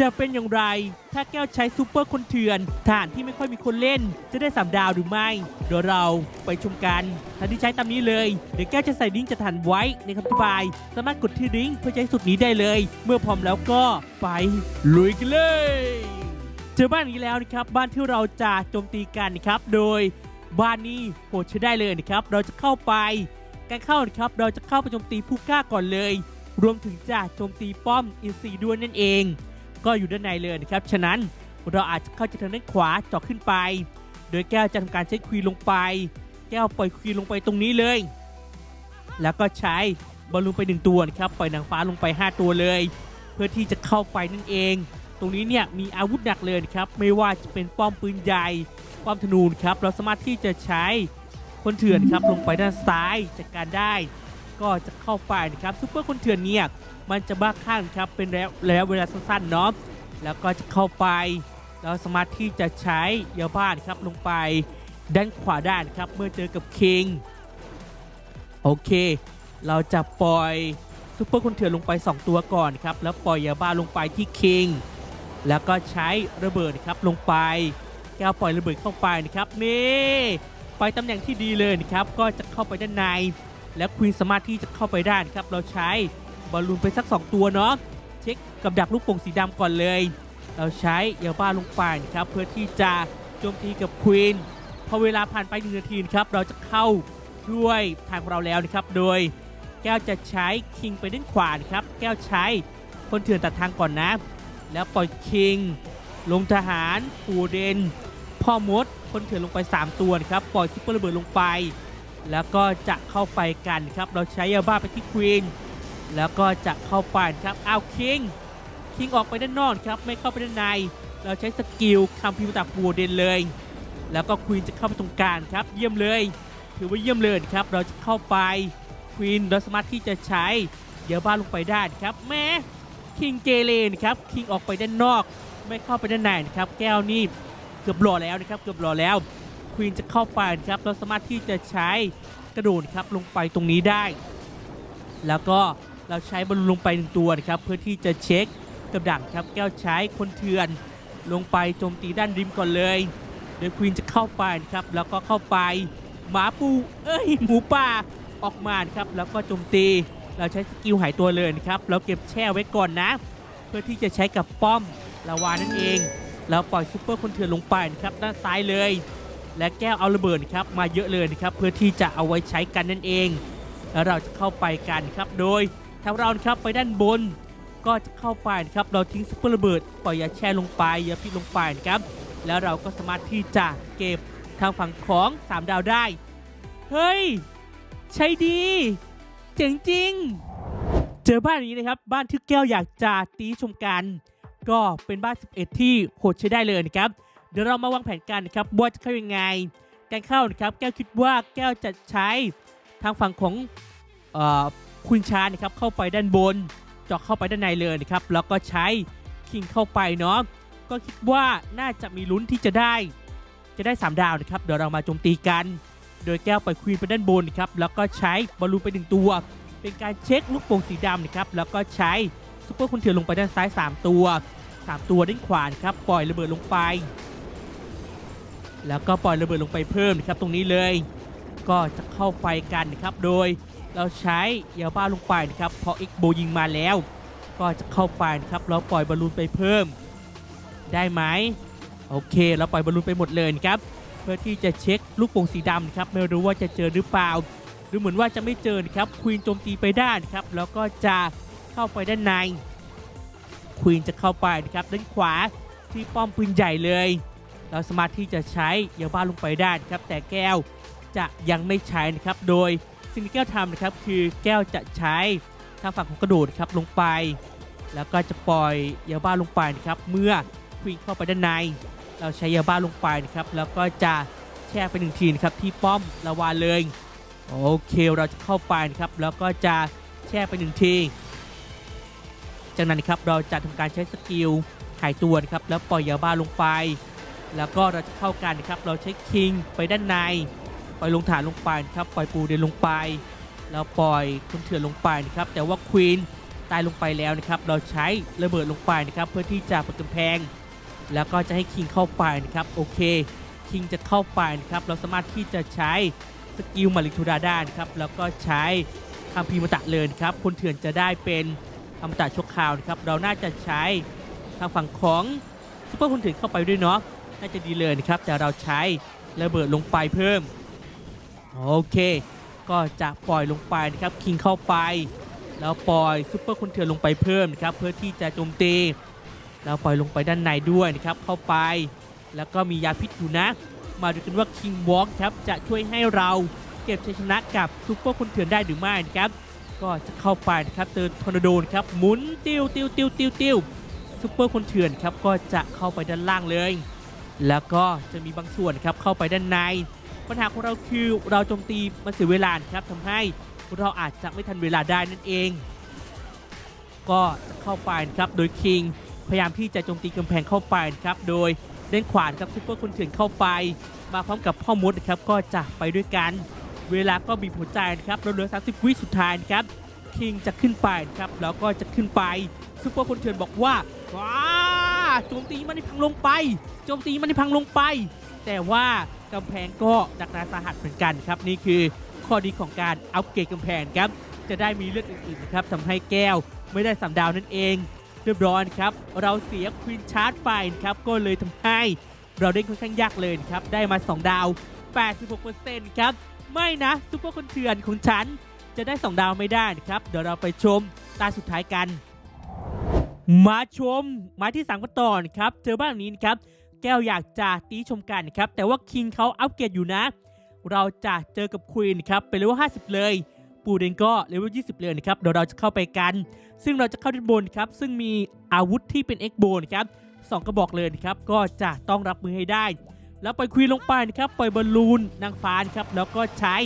จะเป็นอย่างไร ถ้าแก้วใช้ซูเปอร์คนเถื่อนฐานที่ไม่ค่อยมีคนเล่น จะได้สามดาวหรือไม่ เดี๋ยวเราไปชมกันทันที่ใช้ตามนี้เลย เดี๋ยวแก้วจะใส่ลิงก์จะทันไว้ในคำอธิบาย สามารถกดที่ลิงก์เพื่อใช้สุดนี้ได้เลย เมื่อพร้อมแล้วก็ไปลุยกันเลยเจอบ้านนี้แล้วนะครับ บ้านที่เราจะโจมตีกันนะครับ โดยบ้านนี้โหดใช้ได้เลยนะครับ เราจะเข้าไป การเข้านะครับ เราจะเข้าไปโจมตีผู้กล้าก่อนเลย รวมถึงจะโจมตีป้อมอินซีด้วยนั่นเอง ก็อยู่ด้านในเลยนะครับ ฉะนั้นเราอาจจะเข้าจากทางด้านขวาเจาะขึ้นไป โดยแก้วจะทำการใช้ควีนลงไป แก้วปล่อยควีนลงไปตรงนี้เลย แล้วก็ใช้บอลลูนไปหนึ่งตัวนะครับปล่อยนางฟ้าลงไป 5 ตัวเลย เพื่อที่จะเข้าไปนั่นเอง ตรงนี้เนี่ยมีอาวุธหนักเลยนะครับไม่ว่าจะเป็นป้อมปืนใหญ่ป้อมธนูนครับเราสามารถที่จะใช้คนเถื่อนครับลงไปด้านซ้ายจัดการได้ ก็จะเข้าไปนะครับซูเปอร์คนเถื่อนเนี่ย มันจะบ้าคลั่งครับเป็นระยะระยะเวลาสั้นๆเนาะแล้วก็จะเข้าไป เราสามารถที่จะใช้ยาบ้านครับลงไป ด้านขวาด้านครับเมื่อเจอกับคิงโอเค เราจะปล่อยซูเปอร์คนเถื่อนลงไป 2 ตัวก่อนครับแล้วปล่อยยาบ้าลงไปที่คิงแล้วก็ใช้ระเบิดครับลงไป แก้วปล่อยระเบิดเข้าไปนะครับนี่ไปตำแหน่งที่ดีเลยนะครับก็จะเข้าไปด้านใน แล้วควีนสามารถที่จะเข้าไปได้ครับเราใช้ บอลลูนไปสัก 2 ตัวเนาะเช็คกับดักลูกโป่งสีดำก่อนเลย เราใช้ยาบ้าลงไปนะครับเพื่อที่จะโจมตีกับควีนพอเวลาผ่านไปหนึ่งนาทีครับเราจะเข้าด้วยทางของเราแล้วนะครับโดยแก้วจะใช้คิงไปด้านขวานครับแก้วใช้คนเถื่อนตัดทางก่อนนะ แล้วปล่อยคิง ลงทหารปูเดน พ่อมดคนเถื่อนลงไป 3 ตัวครับปล่อยซุปเปอร์ระเบิดลงไป แล้วก็จะเข้าไปกันครับเราใช้ยาบ้าไปที่ควีน แล้วก็จะเข้าไปครับอ้าวคิงคิงออกไปด้านนอกครับไม่เข้าไปด้านใน เราใช้สกิลคำพิมพ์ตาปูเด่นเลย แล้วก็ควีนจะเข้าไปตรงกลางครับเยี่ยมเลย ถือว่าเยี่ยมเลยครับเราจะเข้าไปควีนเราสามารถที่จะใช้ยาบ้านลงไปได้ครับแม้คิงเกเรนครับคิงออกไปด้านนอก ไม่เข้าไปด้านในนะครับแก้วนี่เกือบหล่อแล้วนะครับเกือบหล่อแล้วควีนจะเข้าไปครับเราสามารถที่จะใช้กระโดดครับลงไปตรงนี้ได้ แล้วก็ เราใช้บอลลูนลงไปหนึ่งตัวนะครับเพื่อที่จะเช็คกับดักครับแก้วใช้คนเถื่อนลงไปโจมตีด้านริมก่อนเลย โดยควีนจะเข้าไปนะครับแล้วก็เข้าไปหมาปูเอ้ยหมูป่าออกมาครับแล้วก็โจมตีเราใช้สกิลหายตัวเลยนะครับเราเก็บแช่ไว้ก่อนนะ เพื่อที่จะใช้กับป้อมลาวานั่นเองแล้วปล่อยซูเปอร์คนเถื่อนลงไปนะครับด้านซ้ายเลย และแก้วเอาระเบิดครับมาเยอะเลยนะครับเพื่อที่จะเอาไว้ใช้กันนั่นเอง แล้วเราจะเข้าไปกันครับโดย ทางเราครับไปด้านบน ก็จะเข้าไปครับเราทิ้งซุปเปอร์ระเบิดปล่อยยาแช่ลงไปยาพิษลงไปนะครับแล้วเราก็สามารถที่จะเก็บทางฝั่งของ 3 ดาวได้ เฮ้ย ใช่ดี เจ๋งจริง เจอบ้านนี้นะครับ บ้านที่แก้วอยากจะตีชมกัน ก็เป็นบ้าน 11 ที่โหดใช้ได้เลยนะครับ เดี๋ยวเรามาวางแผนกันนะครับว่าจะเข้ายังไง การเข้านะครับ แก้วคิดว่าแก้วจะใช้ทางฝั่งของเออ คุณชานะครับเข้าไปด้านบนเจาะเข้าไปด้านในเลยนะครับแล้วก็ใช้คิงเข้าไปเนาะก็คิดว่าน่าจะมีลุ้นที่จะได้ จะได้ 3 ดาวนะครับเดี๋ยวเรามาโจมตีกัน โดยแก้วปล่อยควีนไปด้านบนนะครับแล้วก็ใช้บอลลูนไปหนึ่งตัว เป็นการเช็คลูกโป่งสีดำนะครับแล้วก็ใช้ซุปเปอร์คนเถื่อนลงไปด้านซ้าย 3 ตัว 3 ตัวด้านขวานครับปล่อยระเบิดลงไป แล้วก็ปล่อยระเบิดลงไปเพิ่มนะครับตรงนี้เลย ก็จะเข้าไปกันนะครับโดย เราใช้เยาบ้าลงไปนะครับเพราะเอ็กโบยิงมาแล้ว ก็จะเข้าไปนะครับเราปล่อยบอลลูนไปเพิ่ม ได้ไหมโอเคเราปล่อยบอลลูนไปหมดเลยครับ เพื่อที่จะเช็คลูกโป่งสีดำนะครับไม่รู้ว่าจะเจอหรือเปล่าดูเหมือนว่าจะไม่เจอครับควีนโจมตีไปได้นครับแล้วก็จะเข้าไปด้านในควีนจะเข้าไปนะครับด้านขวาที่ป้อมปืนใหญ่เลย เราสามารถที่จะใช้ยาบ้าลงไปได้ครับ แต่แก้วจะยังไม่ใช้นะครับโดย สิ่งที่แก้วทำนะครับคือแก้วจะใช้ทางฝั่งของกระโดดครับลงไป แล้วก็จะปล่อยยาบ้าลงไปนะครับเมื่อควีนเข้าไปด้านใน เราใช้ยาบ้าลงไปนะครับแล้วก็จะแช่ไปหนึ่งทีนะครับที่ป้อมละวานเลยโอเคเราจะเข้าไปนะครับแล้วก็จะแช่ไปหนึ่งทีจากนั้นนะครับเราจะทำการใช้สกิลหายตัวนะครับแล้วปล่อยยาบ้าลงไป แล้วก็เราจะเข้ากันนะครับเราใช้คิงไปด้านใน ปล่อยลงฐานลงไปนะครับปล่อยปูเดินลงไปแล้วปล่อยคนเถื่อนลงไปนะครับแต่ว่าควีนตายลงไปแล้วนะครับเราใช้ระเบิดลงไปนะครับเพื่อที่จะปิดกำแพง แล้วก็จะให้คิงเข้าไปนะครับโอเคคิงจะเข้าไปนะครับเราสามารถที่จะใช้สกิลมาริทูดาได้นะครับแล้วก็ใช้คำพีมตะเลยนะครับคนเถื่อนจะได้เป็นอมตะชั่วคราวนะครับเราน่าจะใช้ทางฝั่งของซุปเปอร์คนเถื่อนเข้าไปด้วยเนาะน่าจะดีเลยนะครับแต่เราใช้ระเบิดลงไปเพิ่ม โอเค ก็จะปล่อยลงไปนะครับคิงเข้าไป แล้วปล่อยซุปเปอร์คนเถื่อนลงไปเพิ่มนะครับเพื่อที่จะโจมตีแล้วปล่อยลงไปด้านในด้วยนะครับเข้าไป แล้วก็มียาพิษอยู่นะ มาดูกันว่าคิงวอล์กครับจะช่วยให้เราเก็บชัยชนะกับซุปเปอร์คนเถื่อนได้หรือไม่นะครับก็จะเข้าไปนะครับเติร์นทอร์นาโดนครับหมุนติวติวติวติวติวซุปเปอร์คนเถื่อนครับก็จะเข้าไปด้านล่างเลย แล้วก็จะมีบางส่วนครับเข้าไปด้านใน ปัญหาของเราคือเราโจมตีมาเสียเวลาครับทำให้เราอาจจะไม่ทันเวลาได้นั่นเอง ก็จะเข้าไปนะครับโดยคิงพยายามที่จะโจมตีกำแพงเข้าไปนะครับโดยเล่นขวานครับซุปเปอร์คนเถื่อนเข้าไป มาพร้อมกับพ่อมดนะครับก็จะไปด้วยกัน เวลาก็บีบหัวใจนะครับเราเหลือ 30 วิสุดท้ายนะครับคิงจะขึ้นไปนะครับแล้วก็จะขึ้นไปซุปเปอร์คนเถื่อนบอกว่าว้าโจมตีมันให้พังลงไปโจมตีมันให้พังลงไป แต่ว่า กำแพงก็ดักนาสาหัสเหมือนกันครับ นี่คือข้อดีของการอัปเกรดกำแพงครับ จะได้มีเลือดอื่นๆนะครับทำให้แก้วไม่ได้สามดาวนั่นเองเรียบร้อยครับ เราเสียควีนชาร์จไปครับ ก็เลยทำให้เราได้ค่อนข้างยากเลยครับ ได้มา 2 ดาว 86%ครับ ไม่นะซุปเปอร์คนเถื่อนของฉันจะได้ 2 ดาวไม่ได้ครับ เดี๋ยวเราไปชมตาสุดท้ายกัน มาชมม้ที่สามกันต่อนครับ เจอบ้านนี้นครับ แก้วอยากจะตีชมกันนะครับ แต่ว่าคิงเขาอัปเกรดอยู่นะ เราจะเจอกับควีนครับเป็นเลเวล50 เลย ปูเดนก็เลเวล20 เลยนะครับเดี๋ยวเราจะเข้าไปกัน ซึ่งเราจะเข้าด้านบนครับ ซึ่งมีอาวุธที่เป็นเอ็กโบนะครับสองกระบอกเลยนะครับ ก็จะต้องรับมือให้ได้ แล้วปล่อยควีนลงไปนะครับปล่อยบอลลูนนางฟ้านะครับแล้วก็ใช้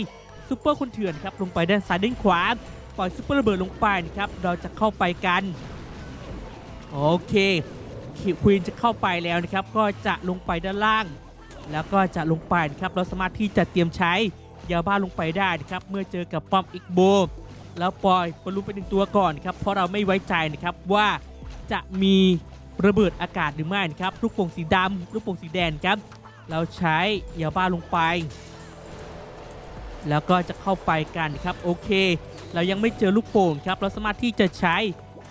ซูเปอร์คนเถื่อนครับลงไปด้านซ้ายด้านขวาปล่อยซูเปอร์ระเบิดลงไปนะครับเราจะเข้าไปกันโอเค ควีนจะเข้าไปแล้วนะครับก็จะลงไปด้านล่าง แล้วก็จะลงไปนะครับเราสามารถที่จะเตรียมใช้ยาบ้าลงไปได้นะครับเมื่อเจอกับป้อมอิกโบแล้วปล่อยบอลลูนไปหนึ่งตัวก่อนครับเพราะเราไม่ไว้ใจนะครับว่าจะมีระเบิดอากาศหรือไม่นะครับลูกโป่งสีดำลูกโป่งสีแดงครับ เราใช้ยาบ้าลงไป แล้วก็จะเข้าไปกันครับโอเค เรายังไม่เจอลูกโป่งครับเราสามารถที่จะใช้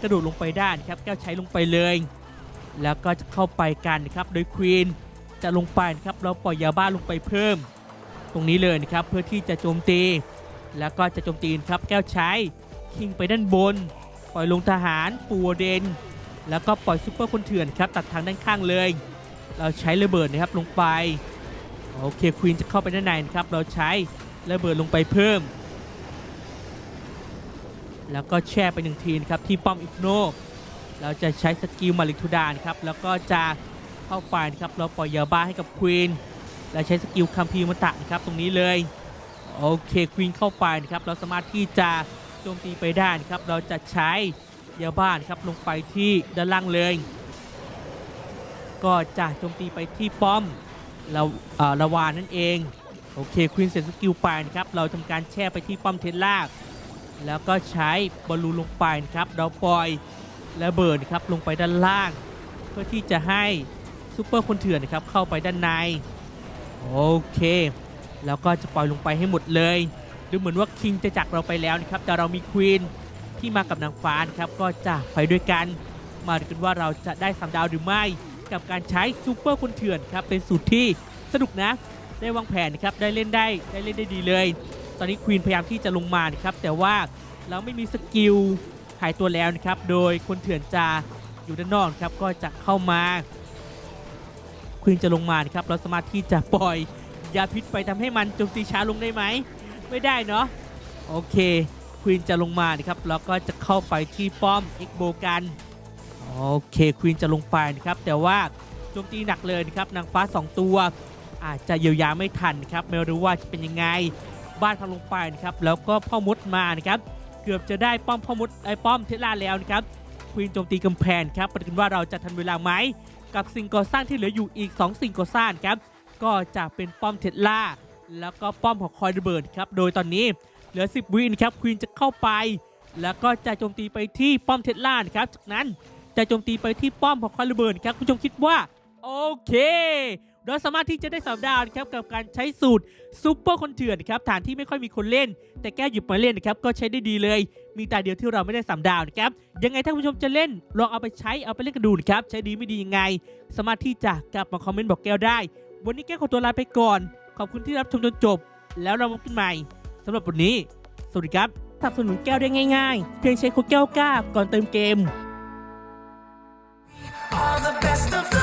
กระโดดลงไปได้นะครับแก้วใช้ลงไปเลย แล้วก็จะเข้าไปกันนะครับ โดยควีนจะลงไปนะครับเราปล่อยยาบ้าลงไปเพิ่ม ตรงนี้เลยนะครับเพื่อที่จะโจมตี แล้วก็จะโจมตีนะครับแก้วใช้คิงไปด้านบน ปล่อยลงทหารปูเดน แล้วก็ปล่อยซุปเปอร์คนเถื่อนครับตัดทางด้านข้างเลย เราใช้ระเบิดนะครับลงไปโอเคควีนจะเข้าไปด้านในนะครับเราใช้ระเบิดลงไปเพิ่ม แล้วก็แช่ไปหนึ่งทีนะครับที่ป้อมอิกโน เราจะใช้สกิลมาลิทูดานครับแล้วก็จะเข้าไปนะครับเราปล่อยยาบ้าให้กับควีนและใช้สกิลคัมพีมตะนะครับตรงนี้เลยโอเคควีนเข้าไปนะครับเราสามารถที่จะโจมตีไปได้นะครับเราจะใช้ยาบ้านครับลงไปที่ด้านล่างเลยก็จะโจมตีไปที่ป้อมเราเอ่อละวานนั่นเองโอเคควีนเสร็จสกิลไปนะครับเราทำการแช่ไปที่ป้อมเทสลาแล้วก็ใช้บอลลูนลงไปนะครับเราปล่อย ระเบิดนครับลงไปด้านล่าง เพื่อที่จะให้ซูเปอร์คนเถื่อนนะครับเข้าไปด้านใน โอเค แล้วก็จะปล่อยลงไปให้หมดเลย ดูเหมือนว่าคิงจะจากเราไปแล้วนะครับ แต่เรามีควีนที่มากับนางฟ้านะครับก็จะไปด้วยกัน มาดูกันว่าเราจะได้สามดาวหรือไม่ กับการใช้ซูเปอร์คนเถื่อนครับเป็นสูตรที่สนุกนะ ได้วางแผนนะครับได้เล่นได้ได้เล่นได้ดีเลย ตอนนี้ควีนพยายามที่จะลงมานะครับแต่ว่าเราไม่มีสกิล หายตัวแล้วนะครับ โดยคนเถื่อนจะอยู่ด้านนอกครับก็จะเข้ามาควีนจะลงมานครับเราสามารถที่จะปล่อยยาพิษไปทำให้มันโจมตีช้าลงได้ไหม ไม่ได้เนาะโอเคควีนจะลงมานะครับแล้วก็จะเข้าไปที่ป้อมเอ็กโบกันโอเคควีนจะลงไปนะครับแต่ว่าโจมตีหนักเลยนะครับนางฟ้า 2 ตัว อาจจะเยียวยาไม่ทันนครับไม่รู้ว่าจะเป็นยังไงบ้านพังลงไปนะครับแล้วก็พ่อมดมานะครับ เกือบจะได้ป้อมพ่อมดไอ้ป้อมเทสลาแล้วนะครับควีนโจมตีกำแพงครับประเด็นว่าเราจะทันเวลาไหมกับสิ่งก่อสร้างที่เหลืออยู่อีก 2 สิ่งก่อสร้างครับก็จะเป็นป้อมเทสลาแล้วก็ป้อมของคอยระเบิดครับโดยตอนนี้เหลือ 10 วินครับควีนจะเข้าไป แล้วก็จะโจมตีไปที่ป้อมเทสลาครับจากนั้นจะโจมตีไปที่ป้อมของคาร์เบิร์นครับคุณผู้ชมคิดว่าโอเค เราสามารถที่จะได้สามดาวนะครับกับการใช้สูตรซูเปอร์คนเถื่อนนะครับฐานที่ไม่ค่อยมีคนเล่น แต่แก้หยิบมาเล่นนะครับก็ใช้ได้ดีเลย มีตาเดียวที่เราไม่ได้สามดาวนะครับยังไงถ้าผู้ชมจะเล่นลองเอาไปใช้เอาไปเล่นกันดูนะครับใช้ดีไม่ดียังไง สามารถที่จะกลับมาคอมเมนต์บอกแก้วได้ วันนี้แก้วขอตัวลาไปก่อน ขอบคุณที่รับชมจนจบ แล้วเราพบกันใหม่สำหรับวันนี้ สวัสดีครับสนับสนุนแก้วได้ง่ายๆ เพียงใช้โค้ดแก้วกล้าก่อนเติมเกม All the best of the